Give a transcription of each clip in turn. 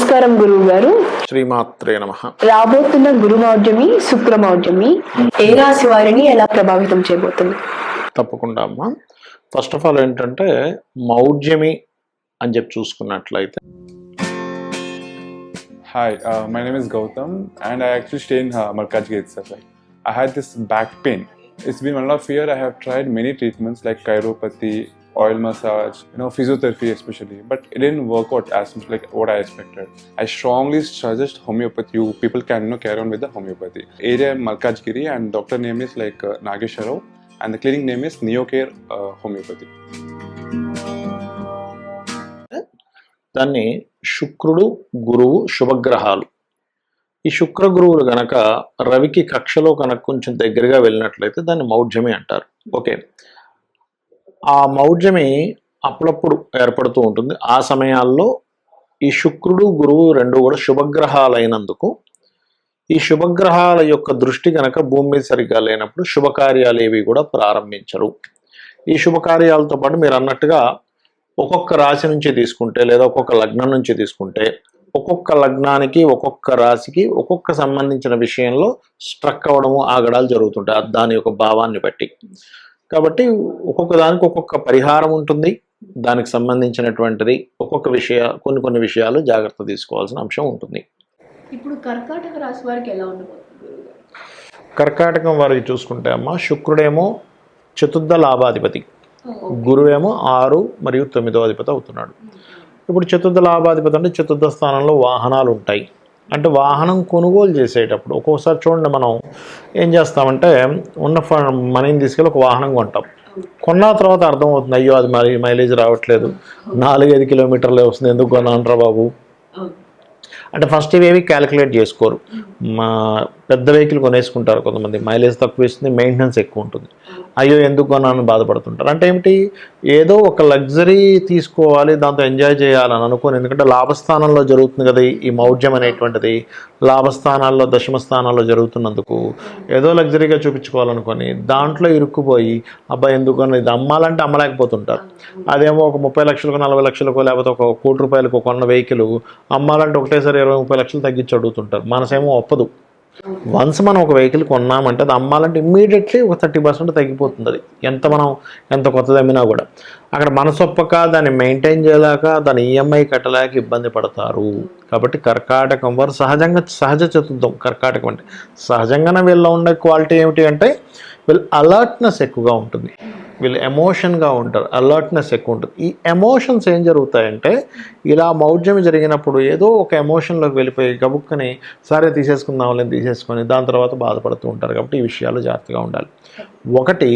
నమస్కారం గురువు గారు శ్రీమాత్రే నమ. రాబోతున్న గురుమౌఢ్యమి శుక్రమౌఢ్యమి ఏ రాశి వారిని ఎలా ప్రభావితం చేయబోతుంది? తప్పకుండా అమ్మా. ఫస్ట్ ఆఫ్ ఆల్ ఏంటంటే మౌఢ్యమి అని చెప్పి చూసుకున్నట్లయితే. Hi my name is Gautam and I actually stay in Markaz గేత్ sir I had this back pain it's been one of year I have tried many treatments like chiropathy oil massage, you know, physiotherapy especially, but it didn't work out as much like what I expected. I strongly suggest homeopathy. You people can you know, carry on with the homeopathy. Area Malkajgiri and doctor name is like uh, Nagesh Rao, and the clinic name is Neocare uh, Homeopathy. దాన్ని శుక్రుడు గురువు శుభగ్రహాలు ఈ శుక్ర గురువులు గనక రవికి కక్షలో కనుక కొంచెం దగ్గరగా వెళ్ళినట్లయితే దాన్ని మౌఢ్యమి అంటారు ఓకే ఆ మౌఢ్యమే అప్పుడప్పుడు ఏర్పడుతూ ఉంటుంది. ఆ సమయాల్లో ఈ శుక్రుడు గురువు రెండు కూడా శుభగ్రహాలైనందుకు ఈ శుభగ్రహాల యొక్క దృష్టి కనుక భూమి మీద సరిగ్గా లేనప్పుడు శుభకార్యాలు ఏవి కూడా ప్రారంభించరు. ఈ శుభకార్యాలతో పాటు మీరు అన్నట్టుగా ఒక్కొక్క రాశి నుంచి తీసుకుంటే లేదా ఒక్కొక్క లగ్నం నుంచి తీసుకుంటే ఒక్కొక్క లగ్నానికి ఒక్కొక్క రాశికి ఒక్కొక్క సంబంధించిన విషయంలో స్ట్రక్ అవ్వడము ఆగడాలు జరుగుతుంటాయి. దాని యొక్క భావాన్ని బట్టి. కాబట్టి ఒక్కొక్క దానికి ఒక్కొక్క పరిహారం ఉంటుంది. దానికి సంబంధించినటువంటిది ఒక్కొక్క విషయ కొన్ని కొన్ని విషయాలు జాగ్రత్త తీసుకోవాల్సిన అంశం ఉంటుంది. ఇప్పుడు కర్కాటక రాశి వారికి ఎలా కర్కాటకం వారికి చూసుకుంటే అమ్మ శుక్రుడేమో చతుర్థ లాభాధిపతి. గురువేమో ఆరు మరియు తొమ్మిదో అధిపతి అవుతున్నాడు. ఇప్పుడు చతుర్థ లాభాధిపతి అంటే చతుర్థ స్థానంలో వాహనాలు ఉంటాయి. అంటే వాహనం కొనుగోలు చేసేటప్పుడు ఒక్కొక్కసారి చూడండి మనం ఏం చేస్తామంటే ఉన్న ఫ- మనీని తీసుకెళ్ళి ఒక వాహనం కొంటాం. కొన్న తర్వాత అర్థమవుతుంది అయ్యో అది మరి మైలేజ్ రావట్లేదు. నాలుగైదు కిలోమీటర్లే వస్తుంది ఎందుకు కొన్నాంట్రా బాబు? అంటే ఫస్ట్ ఇవేవి క్యాలిక్యులేట్ చేసుకోరు. మా పెద్ద వెహికల్ కొనేసుకుంటారు కొంతమంది. మైలేజ్ తక్కువ ఇస్తుంది మెయింటెనెన్స్ ఎక్కువ ఉంటుంది. అయ్యో ఎందుకు కొన్నాను బాధపడుతుంటారు. అంటే ఏమిటి? ఏదో ఒక లగ్జరీ తీసుకోవాలి దాంతో ఎంజాయ్ చేయాలని అనుకోని. ఎందుకంటే లాభస్థానంలో జరుగుతుంది కదా ఈ- ఈ మౌఢ్యం అనేటువంటిది. లాభస్థానాల్లో దశమ స్థానాల్లో జరుగుతున్నందుకు ఏదో లగ్జరీగా చూపించుకోవాలనుకొని దాంట్లో ఇరుక్కుపోయి అబ్బాయి ఎందుకు అని ఇది అమ్మాలంటే అమ్మలేకపోతుంటారు. అదేమో ఒక ముప్పై లక్షలకు నలభై లక్షలకు లేకపోతే ఒక కోటి రూపాయలకు కొన్న వెహికల్ అమ్మాలంటే ఒకటేసారి ఇరవై ముప్పై లక్షలు తగ్గించి అడుగుతుంటారు. మనసేమో ఒప్పదు. వన్స్ మనం ఒక వెహికల్ కొన్నామంటే అది అమ్మాలంటే ఇమ్మీడియట్లీ ఒక థర్టీ పర్సెంట్ తగ్గిపోతుంది అది. ఎంత మనం ఎంత కొత్తది అమ్మినా కూడా. అక్కడ మనసొప్పక దాన్ని మెయింటైన్ చేయలేక దాని ఈఎంఐ కట్టలేక ఇబ్బంది పడతారు. కాబట్టి కర్కాటకం వారు సహజంగా సహజ చతుర్థం కర్కాటకం అంటే సహజంగానే వీళ్ళలో ఉండే క్వాలిటీ ఏమిటి అంటే వీళ్ళు అలర్ట్నెస్ ఎక్కువగా ఉంటుంది. వీళ్ళు ఎమోషన్గా ఉంటారు. అలర్ట్నెస్ ఎక్కువ ఉంటుంది. ఈ ఎమోషన్స్ ఏం జరుగుతాయంటే ఇలా మౌఢ్యం జరిగినప్పుడు ఏదో ఒక ఎమోషన్లోకి వెళ్ళిపోయి గబుక్కని సరే తీసేసుకుందాం లేదు తీసేసుకొని దాని తర్వాత బాధపడుతూ ఉంటారు కాబట్టి ఈ విషయాలు జాగ్రత్తగా ఉండాలి. ఒకటి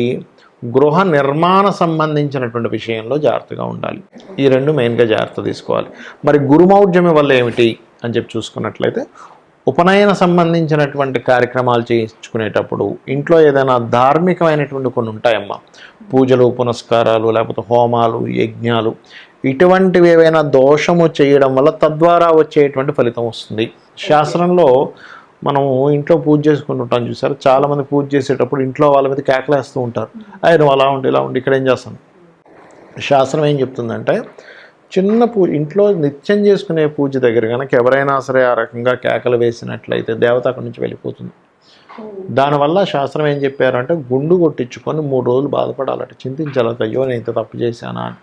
గృహ నిర్మాణ సంబంధించినటువంటి విషయంలో జాగ్రత్తగా ఉండాలి. ఈ రెండు మెయిన్గా జాగ్రత్త తీసుకోవాలి. మరి గురుమౌఢ్యమి వల్ల ఏమిటి అని చెప్పి చూసుకున్నట్లయితే ఉపనయన సంబంధించినటువంటి కార్యక్రమాలు చేయించుకునేటప్పుడు ఇంట్లో ఏదైనా ధార్మికమైనటువంటి కొన్ని ఉంటాయమ్మా. పూజలు పునస్కారాలు లేకపోతే హోమాలు యజ్ఞాలు ఇటువంటివి ఏవైనా దోషము చేయడం వల్ల తద్వారా వచ్చేటువంటి ఫలితం వస్తుంది. శాస్త్రంలో మనము ఇంట్లో పూజ చేసుకుంటుంటాం చూసారు? చాలామంది పూజ చేసేటప్పుడు ఇంట్లో వాళ్ళ మీద కేకలేస్తూ ఉంటారు. అయ్యి నువ్వు అలా ఉండి ఇలా ఉండి ఇక్కడ ఏం చేస్తాను? శాస్త్రం ఏం చెప్తుందంటే చిన్న పూజ ఇంట్లో నిత్యం చేసుకునే పూజ దగ్గర కనుక ఎవరైనా సరే ఆ రకంగా కేకలు వేసినట్లయితే దేవత అక్కడి నుంచి వెళ్ళిపోతుంది. దానివల్ల శాస్త్రం ఏం చెప్పారంటే గుండు కొట్టించుకొని మూడు రోజులు బాధపడాలట చింతించాలట అయ్యో నేను ఇంత తప్పు చేశానా? అని.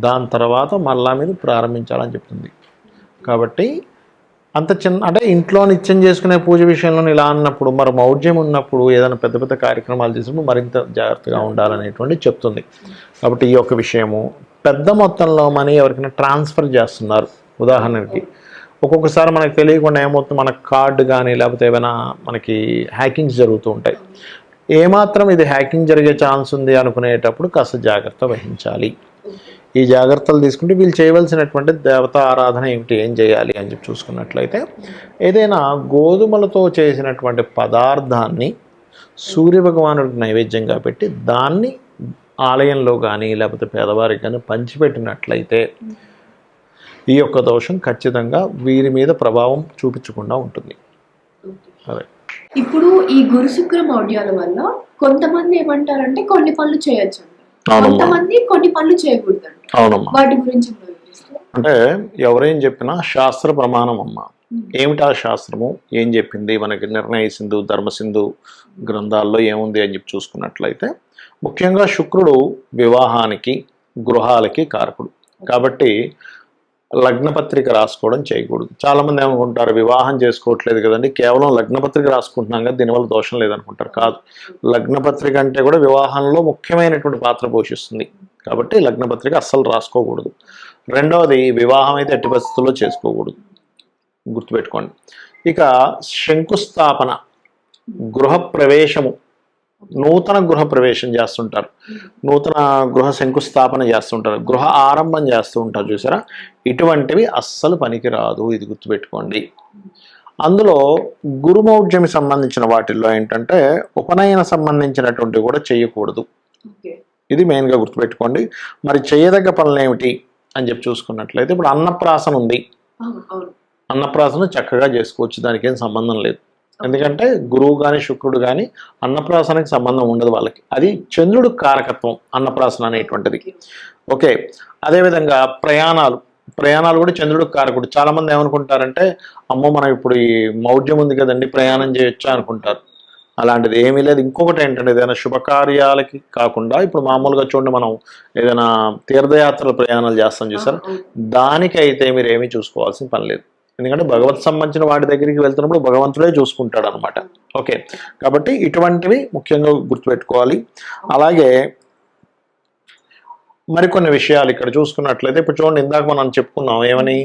దాని తర్వాత మళ్ళా మీద ప్రారంభించాలని చెప్తుంది. కాబట్టి అంత చిన్న అంటే ఇంట్లో నిత్యం చేసుకునే పూజ విషయంలో ఇలా అన్నప్పుడు మరి మౌఢ్యం ఉన్నప్పుడు ఏదైనా పెద్ద పెద్ద కార్యక్రమాలు చేసినప్పుడు మరింత జాగ్రత్తగా ఉండాలనేటువంటి చెప్తుంది. కాబట్టి ఈ యొక్క విషయము పెద్ద మొత్తంలో మనీ ఎవరికైనా ట్రాన్స్ఫర్ చేస్తున్నారు. ఉదాహరణకి ఒక్కొక్కసారి మనకు తెలియకుండా ఏమవుతుంది? మన కార్డు కానీ లేకపోతే ఏమైనా మనకి హ్యాకింగ్స్ జరుగుతూ ఉంటాయి. ఏమాత్రం ఇది హ్యాకింగ్ జరిగే ఛాన్స్ ఉంది అనుకునేటప్పుడు కాస్త జాగ్రత్త వహించాలి. ఈ జాగ్రత్తలు తీసుకుంటే వీళ్ళు చేయవలసినటువంటి దేవత ఆరాధన ఏమిటి ఏం చేయాలి అని చెప్పి చూసుకున్నట్లయితే ఏదైనా గోధుమలతో చేసినటువంటి పదార్థాన్ని సూర్య భగవానుడికి నైవేద్యంగా పెట్టి దాన్ని ఆలయంలో కానీ లేకపోతే పేదవారికి కానీ పంచిపెట్టినట్లయితే ఈ యొక్క దోషం ఖచ్చితంగా వీరి మీద ప్రభావం చూపించకుండా ఉంటుంది. అదే. ఇప్పుడు ఈ గురు శుక్ర మౌఢ్యాల వల్ల కొంతమంది ఏమంటారంటే కొన్ని పనులు చేయొచ్చు కొంతమంది కొన్ని పనులు చేయకూడదు వాటి గురించి అంటే ఎవరేం చెప్పినా శాస్త్ర ప్రమాణం అమ్మ. ఏమిటా శాస్త్రము? ఏం చెప్పింది? మనకి నిర్ణయ సింధు ధర్మసింధు గ్రంథాల్లో ఏముంది అని చెప్పి చూసుకున్నట్లయితే ముఖ్యంగా శుక్రుడు వివాహానికి గృహాలకి కారకుడు. కాబట్టి లగ్నపత్రిక రాసుకోవడం చేయకూడదు. చాలామంది ఏమనుకుంటారు వివాహం చేసుకోవట్లేదు కదండి కేవలం లగ్నపత్రిక రాసుకుంటున్నాం కదా దీనివల్ల దోషం లేదనుకుంటారు. కాదు. లగ్నపత్రిక అంటే కూడా వివాహంలో ముఖ్యమైనటువంటి పాత్ర పోషిస్తుంది. కాబట్టి లగ్నపత్రిక అస్సలు రాసుకోకూడదు. రెండవది వివాహం అయితే ఎట్టి పరిస్థితుల్లో చేసుకోకూడదు. గుర్తుపెట్టుకోండి. ఇక శంకుస్థాపన గృహ ప్రవేశము నూతన గృహ ప్రవేశం చేస్తుంటారు. నూతన గృహ శంకుస్థాపన చేస్తుంటారు. గృహ ఆరంభం చేస్తూ ఉంటారు చూసారా? ఇటువంటివి అస్సలు పనికిరాదు ఇది గుర్తుపెట్టుకోండి. అందులో గురుమౌఢ్యమి సంబంధించిన వాటిల్లో ఏంటంటే ఉపనయన సంబంధించినటువంటివి కూడా చేయకూడదు. ఇది మెయిన్గా గుర్తుపెట్టుకోండి. మరి చేయదగ్గ పనులు ఏమిటి అని చెప్పి చూసుకున్నట్లయితే ఇప్పుడు అన్నప్రాసన ఉంది. అన్నప్రాసన చక్కగా చేసుకోవచ్చు. దానికి ఏం సంబంధం లేదు. ఎందుకంటే గురువు కానీ శుక్రుడు కానీ అన్నప్రాసనకి సంబంధం ఉండదు వాళ్ళకి. అది చంద్రుడు కారకత్వం అన్నప్రాసన అనేటువంటిది. ఓకే. అదేవిధంగా ప్రయాణాలు. ప్రయాణాలు కూడా చంద్రుడు కారకుడు. చాలా మంది ఏమనుకుంటారంటే అమ్మో మనం ఇప్పుడు ఈ మౌఢ్యం ఉంది కదండి ప్రయాణం చేయొచ్చా అనుకుంటారు. అలాంటిది ఏమీ లేదు. ఇంకొకటి ఏంటంటే ఏదైనా శుభకార్యాలకి కాకుండా ఇప్పుడు మామూలుగా చూడండి మనం ఏదైనా తీర్థయాత్రల ప్రయాణాలు చేస్తాం చూసారా? దానికైతే మీరు ఏమీ చూసుకోవాల్సిన పని లేదు. ఎందుకంటే భగవత్ సంబంధించిన వాటి దగ్గరికి వెళ్తున్నప్పుడు భగవంతుడే చూసుకుంటాడు అనమాట ఓకే. కాబట్టి ఇటువంటివి ముఖ్యంగా గుర్తుపెట్టుకోవాలి. అలాగే మరికొన్ని విషయాలు ఇక్కడ చూసుకున్నట్లయితే ఇప్పుడు చూడండి ఇందాక మనం చెప్పుకున్నాం ఏమని?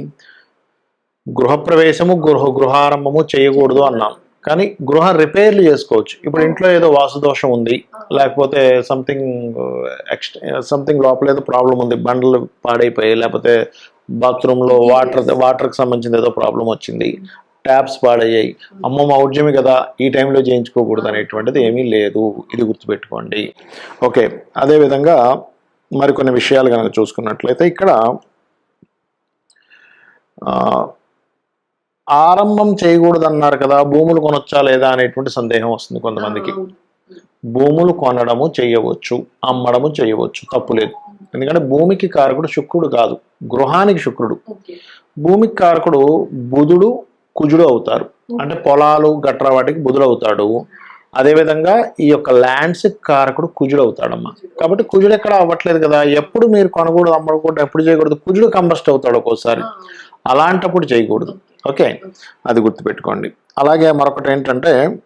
గృహప్రవేశము గృహ గృహారంభము చేయకూడదు అన్నాం. కానీ గృహ రిపేర్లు చేసుకోవచ్చు. ఇప్పుడు ఇంట్లో ఏదో వాసుదోషం ఉంది లేకపోతే సంథింగ్ ఎక్స్ట్రా సంథింగ్ లోపల ఏదో ప్రాబ్లం ఉంది బండలు పాడైపోయాయి లేకపోతే బాత్రూంలో వాటర్ వాటర్కి సంబంధించిన ఏదో ప్రాబ్లం వచ్చింది. ట్యాప్స్ పాడయ్యాయి. అమ్మ మా ఉద్యమి కదా ఈ టైంలో చేయించుకోకూడదు అనేటువంటిది ఏమీ లేదు. ఇది గుర్తుపెట్టుకోండి. ఓకే అదేవిధంగా మరికొన్ని విషయాలు కనుక చూసుకున్నట్లయితే ఇక్కడ ఆరంభం చేయకూడదు అన్నారు కదా భూములు కొనొచ్చా లేదా అనేటువంటి సందేహం వస్తుంది కొంతమందికి. భూములు కొనడము చేయవచ్చు అమ్మడము చేయవచ్చు. తప్పు లేదు. ఎందుకంటే భూమికి కారకుడు శుక్రుడు కాదు. గృహానికి శుక్రుడు. భూమికి కారకుడు బుధుడు కుజుడు అవుతారు. అంటే పొలాలు గట్రా వాటికి బుధుడు అవుతాడు. అదేవిధంగా ఈ యొక్క ల్యాండ్స్ కారకుడు కుజుడు అవుతాడమ్మా. కాబట్టి కుజుడు ఎక్కడ అవ్వట్లేదు కదా. ఎప్పుడు మీరు కొనకూడదు అమ్మకూడదు ఎప్పుడు చేయకూడదు కుజుడు కంబస్ట్ అవుతాడు ఒక్కోసారి. అలాంటప్పుడు చేయకూడదు. ఓకే. అది గుర్తుపెట్టుకోండి. అలాగే మరొకటి ఏంటంటే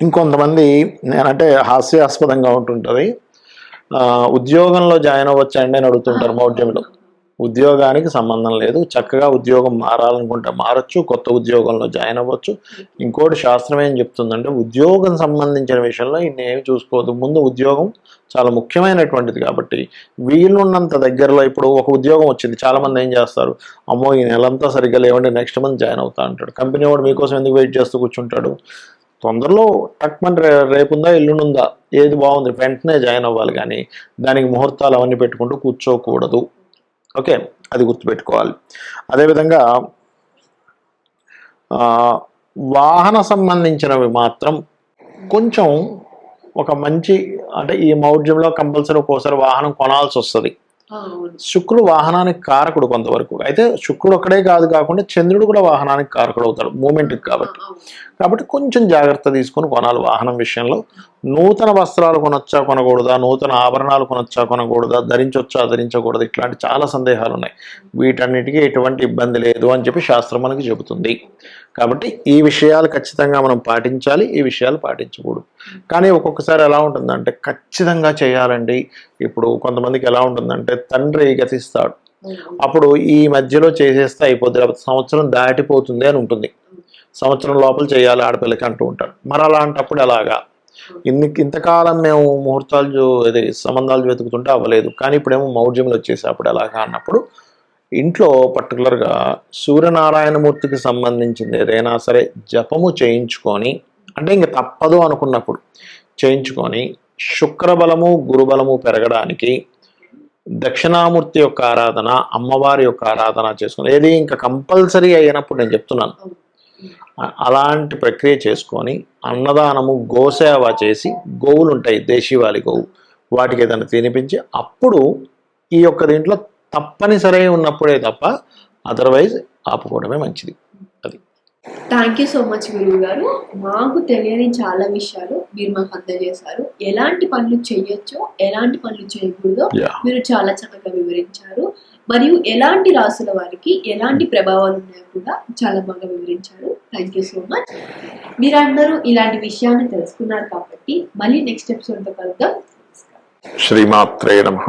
ఇంకొంతమంది నేనంటే హాస్యాస్పదంగా ఉంటుంటుంది. ఉద్యోగంలో జాయిన్ అవ్వచ్చండి అని అడుగుతుంటారు మౌఢ్యంలో. ఉద్యోగానికి సంబంధం లేదు. చక్కగా ఉద్యోగం మారాలనుకుంటే మారచ్చు కొత్త ఉద్యోగంలో జాయిన్ అవ్వచ్చు. ఇంకోటి శాస్త్రం ఏం చెప్తుందంటే ఉద్యోగం సంబంధించిన విషయంలో ఇన్నేమి చూసుకోవద్దు. ముందు ఉద్యోగం చాలా ముఖ్యమైనటువంటిది కాబట్టి వీలున్నంత దగ్గరలో ఇప్పుడు ఒక ఉద్యోగం వచ్చింది. చాలామంది ఏం చేస్తారు? అమ్మో ఈ నెలంతా సరిగ్గా లేవండి నెక్స్ట్ మంత్ జాయిన్ అవుతా అంటాడు. కంపెనీ వాడు మీకోసం ఎందుకు వెయిట్ చేస్తూ కూర్చుంటాడు? తొందరలో టక్మన్ రే రేపుందా ఎల్లుండుందా ఏది బాగుంది వెంటనే జాయిన్ అవ్వాలి కానీ దానికి ముహూర్తాలు అవన్నీ పెట్టుకుంటూ కూర్చోకూడదు. ఓకే అది గుర్తుపెట్టుకోవాలి. అదేవిధంగా వాహన సంబంధించినవి మాత్రం కొంచెం ఒక మంచి అంటే ఈ మౌర్యంలో కంపల్సరీ ఒక్కోసారి వాహనం కొనాల్సి వస్తుంది శుక్రుడు వాహనానికి కారకుడు కొంతవరకు. అయితే శుక్రుడు ఒక్కడే కాదు కాకుండా చంద్రుడు కూడా వాహనానికి కారకుడు అవుతాడు మూమెంట్కి కాబట్టి. కాబట్టి కొంచెం జాగ్రత్త తీసుకొని కొనాలి వాహనం విషయంలో. నూతన వస్త్రాలు కొనొచ్చా కొనకూడదా? నూతన ఆభరణాలు కొనొచ్చా కొనకూడదా? ధరించొచ్చా ధరించకూడదు? ఇట్లాంటి చాలా సందేహాలు ఉన్నాయి వీటన్నిటికీ ఎటువంటి ఇబ్బంది లేదు అని చెప్పి శాస్త్రం మనకి చెబుతుంది. కాబట్టి ఈ విషయాలు ఖచ్చితంగా మనం పాటించాలి ఈ విషయాలు పాటించకూడదు. కానీ ఒక్కొక్కసారి ఎలా ఉంటుందంటే ఖచ్చితంగా చేయాలండి. ఇప్పుడు కొంతమందికి ఎలా ఉంటుందంటే తండ్రి గతిస్తాడు. అప్పుడు ఈ మధ్యలో చేసేస్తే అయిపోద్ది లేకపోతే సంవత్సరం దాటిపోతుంది అని ఉంటుంది. సంవత్సరం లోపల చేయాలి ఆడపిల్లకి అంటూ ఉంటారు మరి అలాంటప్పుడు ఎలాగా? ఇన్ని ఇంతకాలం మేము ముహూర్తాలు చూ- సంబంధాలు వెతుకుతుంటే అవ్వలేదు. కానీ ఇప్పుడేమో మౌర్జములు వచ్చేసి అప్పుడు ఎలాగా అన్నప్పుడు ఇంట్లో పర్టికులర్గా సూర్యనారాయణమూర్తికి సంబంధించింది ఏదైనా సరే జపము చేయించుకొని అంటే ఇంక తప్పదు అనుకున్నప్పుడు చేయించుకొని శుక్రబలము గురుబలము పెరగడానికి దక్షిణామూర్తి యొక్క ఆరాధన అమ్మవారి యొక్క ఆరాధన చేసుకుని ఏది ఇంకా కంపల్సరీ అయినప్పుడు నేను చెప్తున్నాను. అలాంటి ప్రక్రియ చేసుకొని అన్నదానము గోసేవ చేసి గోవులు ఉంటాయి దేశీవాలి గోవు. వాటికి ఏదైనా తినిపించి అప్పుడు ఈ యొక్క దీంట్లో తప్పనిసరి ఉన్నప్పుడే తప్ప అదర్వైజ్ ఆపుకోవడమే మంచిది. అది. థ్యాంక్ యూ సో మచ్ గురువు గారు. మాకు తెలియని చాలా విషయాలు మీరు మాకు అందజేశారు. ఎలాంటి పనులు చేయొచ్చో ఎలాంటి పనులు చేయకూడదో. మీరు చాలా చక్కగా వివరించారు. మరియు ఎలాంటి రాసుల వారికి ఎలాంటి ప్రభావాలు ఉన్నాయో కూడా చాలా బాగా వివరించారు. థ్యాంక్ యూ సో మచ్ మీరందరూ ఇలాంటి విషయాన్ని తెలుసుకున్నారు కాబట్టి మళ్ళీ నెక్స్ట్ ఎపిసోడ్తో కలుద్దాం. శ్రీమాత్రే నమ.